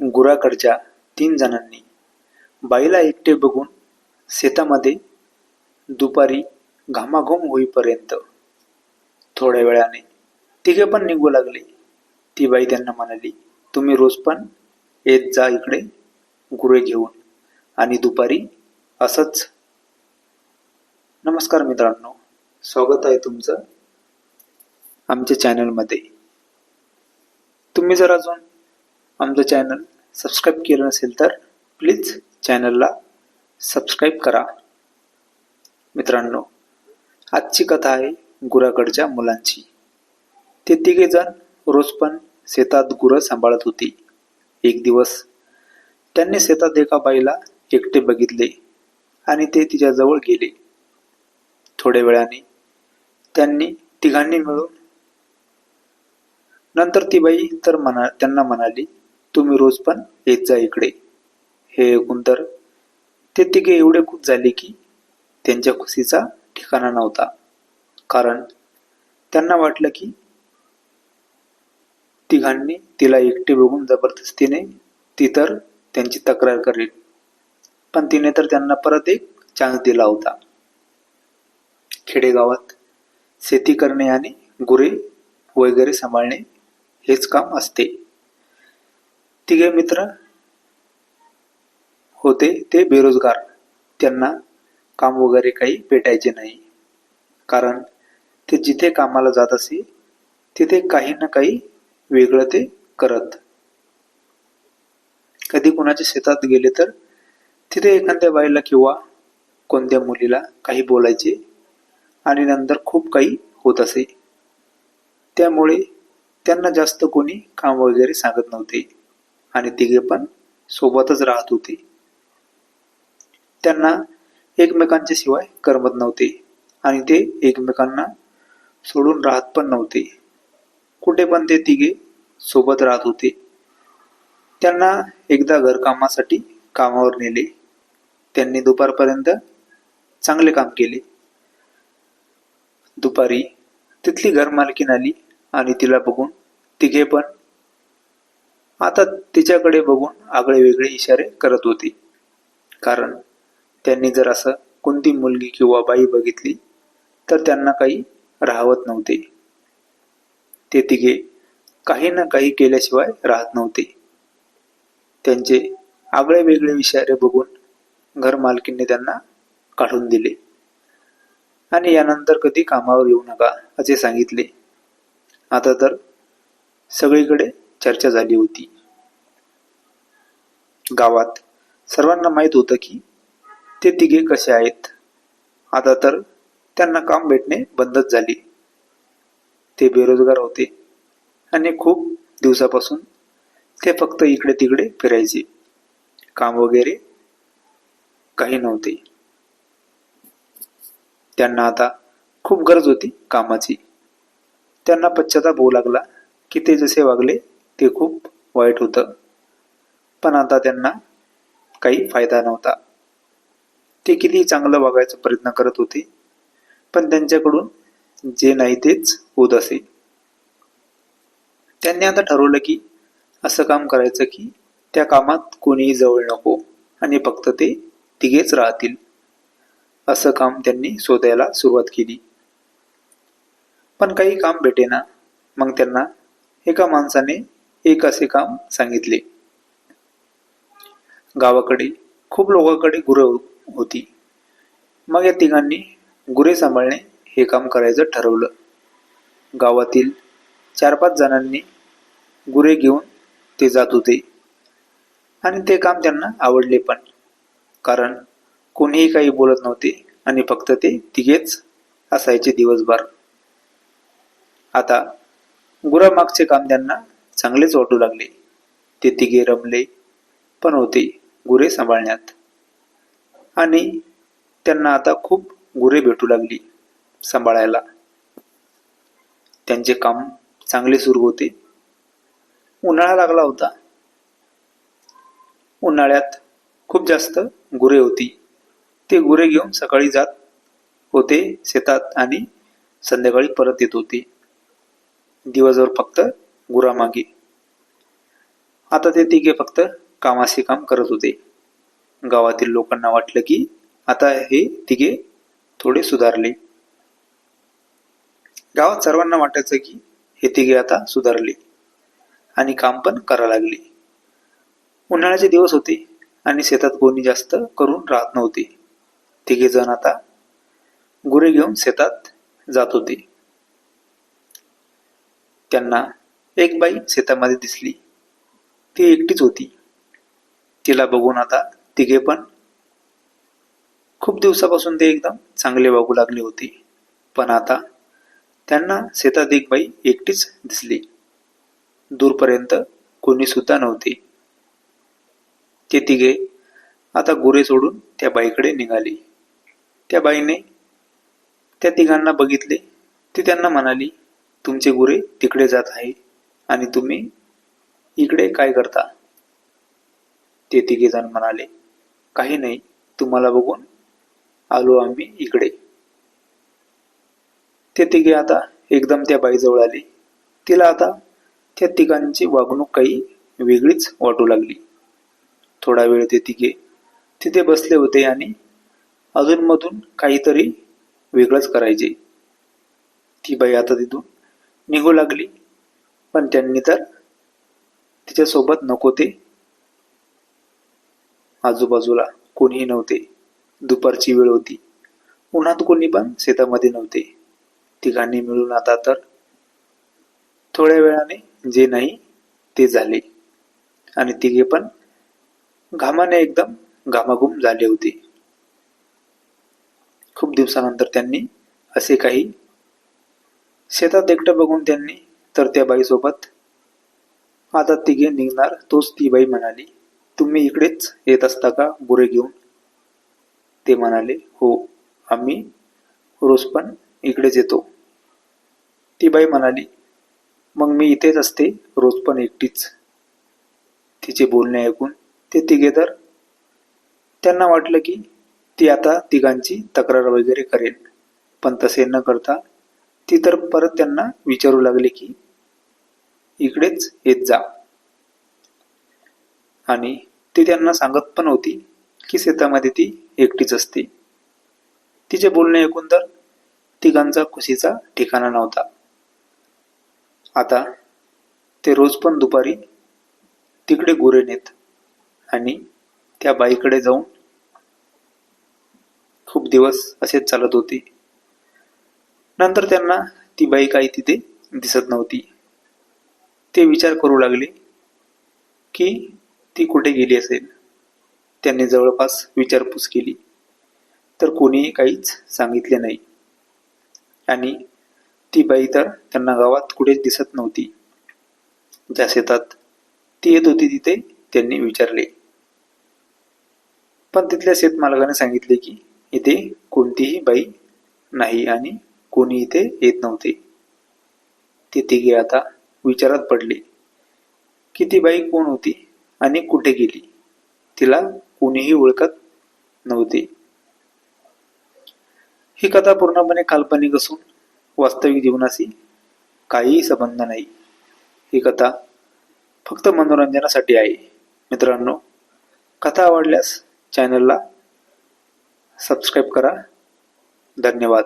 गुराकडच्या तीन जणांनी. बाईला एकटे बघून शेतामध्ये दुपारी घामाघूम होईपर्यंत थोड्या वेळाने तिघे पण निघू लागले. ती बाई त्यांना म्हणाली तुम्ही रोज पण येत जा इकडे गुरे घेऊन आणि दुपारी असंच. नमस्कार मित्रांनो स्वागत आहे तुमचं आमच्या चॅनलमध्ये. तुम्ही जर अजून आमचं चॅनल सबस्क्राईब केलं नसेल तर प्लीज चॅनलला सबस्क्राईब करा. मित्रांनो आजची कथा आहे गुराकडच्या मुलांची. ते तिघे जण रोज पण शेतात गुरं सांभाळत होती. एक दिवस त्यांनी शेतात एका बाईला एकटे बघितले आणि ते तिच्याजवळ गेले. थोड्या वेळाने त्यांनी तिघांनी मिळून नंतर ती बाई तर म्हणा त्यांना म्हणाली तुम्ही रोज पण येत जा इकडे. हे ऐकून तर ते तिघे एवढे खुश झाले की त्यांच्या खुशीचा ठिकाणा नव्हता. कारण त्यांना वाटलं की तिघांनी तिला एकटी बघून जबरदस्तीने ती तर त्यांची तक्रार करेल. पण तिने तर त्यांना परत एक चान्स दिला होता. खेडेगावात शेती करणे आणि गुरे वगैरे सांभाळणे हेच काम असते. तिघे मित्र होते ते बेरोजगार. त्यांना काम वगैरे काही भेटायचे नाही. कारण ते जिथे कामाला जात असे तिथे काही ना काही वेगळं ते करत. कधी कुणाच्या शेतात गेले तर तिथे एखाद्या बाईला किंवा कोणत्या मुलीला काही बोलायचे आणि नंतर खूप काही होत असे. त्यामुळे त्यांना जास्त कोणी काम वगैरे सांगत नव्हते. आणि तिघे पण सोबतच राहत होते. त्यांना एकमेकांच्या शिवाय करमत नव्हते आणि ते एकमेकांना सोडून राहत पण नव्हते. कुठे पण ते तिघे सोबत राहत होते. त्यांना एकदा घरकामासाठी कामावर नेले. त्यांनी दुपारपर्यंत चांगले काम केले. दुपारी तिथली घरमालकीन आली आणि तिला बघून तिघे पण आता तिच्याकडे बघून आगळे वेगळे इशारे करत होते. कारण त्यांनी जर असं कोणती मुलगी किंवा बाई बघितली तर त्यांना काही राहवत नव्हते. ते तिघे काही ना काही केल्याशिवाय राहत नव्हते. त्यांचे आगळे वेगळे इशारे बघून घर मालकीने त्यांना काढून दिले. आणि यानंतर कधी कामावर येऊ नका असे सांगितले. आता तर सगळीकडे चर्चा झाली होती. गावात सर्वांना माहीत होतं की ते तिघे कसे आहेत. आता तर त्यांना काम भेटणे बंदच झाले. ते बेरोजगार होते आणि खूप दिवसापासून ते फक्त इकडे तिकडे फिरायचे. काम वगैरे काही नव्हते. त्यांना आता खूप गरज होती कामाची. त्यांना पश्चाताप होऊ लागला की ते जसे वागले ते खूप वाईट होतं. पण आता त्यांना काही फायदा नव्हता. ते किती चांगलं वागायचा प्रयत्न करत होते पण त्यांच्याकडून जे नाही तेच होत असे. त्यांनी आता ठरवलं की असं काम करायचं की त्या कामात कोणीही जवळ नको आणि फक्त ते तिघेच राहतील असं काम त्यांनी शोधायला सुरुवात केली. पण काही काम भेटेना मग त्यांना एका माणसाने एक असे काम सांगितले. गावाकडे खूप लोकांकडे गुरं होती. मग या तिघांनी गुरे सांभाळणे हे काम करायचं ठरवलं. गावातील चार पाच जणांनी गुरे घेऊन ते जात होते. आणि ते काम त्यांना आवडले पण. कारण कोणीही काही बोलत नव्हते आणि फक्त ते तिघेच असायचे दिवसभर. आता गुरामागचे काम त्यांना चांगलेच वाटू लागले. ते तिघे रमले पण होते. गुरे सांभाळण्यात. आणि त्यांना आता खूप गुरे भेटू लागली सांभाळायला. त्यांचे काम चांगले सुरू होते. उन्हाळा लागला होता. उन्हाळ्यात खूप जास्त गुरे होती. ते गुरे घेऊन सकाळी जात होते शेतात आणि संध्याकाळी परत येत होते. दिवसभर फक्त गुरामागे. आता ते तिघे फक्त कामाचे काम करत होते. गावातील लोकांना वाटलं की आता हे तिघे थोडे सुधारले. गावात सर्वांना वाटायचं की हे तिघे आता सुधारले आणि काम पण करा लागले. उन्हाळ्याचे दिवस होते आणि शेतात कोणी जास्त करून राहत नव्हते. तिघे जण आता गुरे घेऊन शेतात जात होते. त्यांना एक बाई शेतामध्ये दिसली. ती एकटीच होती. तिला बघून आता तिघे पण खूप दिवसापासून ते एकदम चांगले वागू लागले होते. पण आता त्यांना शेतात एक बाई एकटीच दिसली. दूरपर्यंत कोणी सुद्धा नव्हते. ते तिघे आता गुरे सोडून त्या बाईकडे निघाले. त्या बाईने त्या तिघांना बघितले. ती त्यांना म्हणाली तुमचे गुरे तिकडे जात आहे आणि तुम्ही इकडे काय करता? ते तिघेजण म्हणाले काही नाही तुम्हाला बघून आलो आम्ही इकडे. ते तिघे आता एकदम त्या बाईजवळ आले. तिला आता त्या तिघांची वागणूक काही वेगळीच वाटू लागली. थोडा वेळ ते तिघे तिथे बसले होते आणि अधूनमधून काहीतरी वेगळंच करायचे. ती बाई आता तिथून निघू लागली पण त्यांनी तर तिच्यासोबत नको ते आजूबाजूला कोणीही नव्हते. दुपारची वेळ होती. उन्हात कोणी पण शेतामध्ये नव्हते. तिघांनी मिळून आता तर थोड्या वेळाने जे नाही ते झाले. आणि तिघे पण घामाने एकदम घामाघूम झाले होते. खूप दिवसानंतर त्यांनी असे काही शेतात एकटं बघून त्यांनी तर त्या बाईसोबत आता तिघे निघणार तोच ती बाई म्हणाली. तुम्ही इकडेच येत असता का? गुरे घेऊन? ते म्हणाले हो आम्ही रोज पण इकडेच येतो. ती बाई म्हणाली मग मी इथेच असते रोज पण एकटीच. तिचे बोलणे ऐकून ते तिघे तर त्यांना वाटलं की ती आता तिघांची तक्रार वगैरे करेल पण तसे न करता ती तर परत त्यांना विचारू लागले की इकडेच येत जा. आणि ती त्यांना सांगत पण होती की शेतामध्ये ती एकटीच असते. तिचे बोलणे ऐकून तर तिघांचा खुशीचा ठिकाणा नव्हता. आता ते रोज पण दुपारी तिकडे गुरे नेत आणि त्या बाईकडे जाऊन खूप दिवस असेच चालत होते. नंतर त्यांना ती बाई काही तिथे दिसत नव्हती. ते विचार करू लागले की ती कुठे गेली असेल? त्यांनी जवळपास विचारपूस केली. तर कोणीही काहीच सांगितले नाही. आणि ती बाई तर त्यांना गावात कुठेच दिसत नव्हती. ज्या शेतात ती येत होती तिथे त्यांनी विचारले. पण तिथल्या शेतमालकाने सांगितले की इथे कोणतीही बाई नाही आणि कोणी इथे येत नव्हते. ते तिघे आता विचारात पडले की ती बाई कोण होती? आणि कुठे गेली? तिला कोणीही ओळखत नव्हते. ही कथा पूर्णपणे काल्पनिक असून वास्तविक जीवनाशी काहीही संबंध नाही. ही कथा फक्त मनोरंजनासाठी आहे. मित्रांनो कथा आवडल्यास चॅनलला सबस्क्राईब करा. धन्यवाद.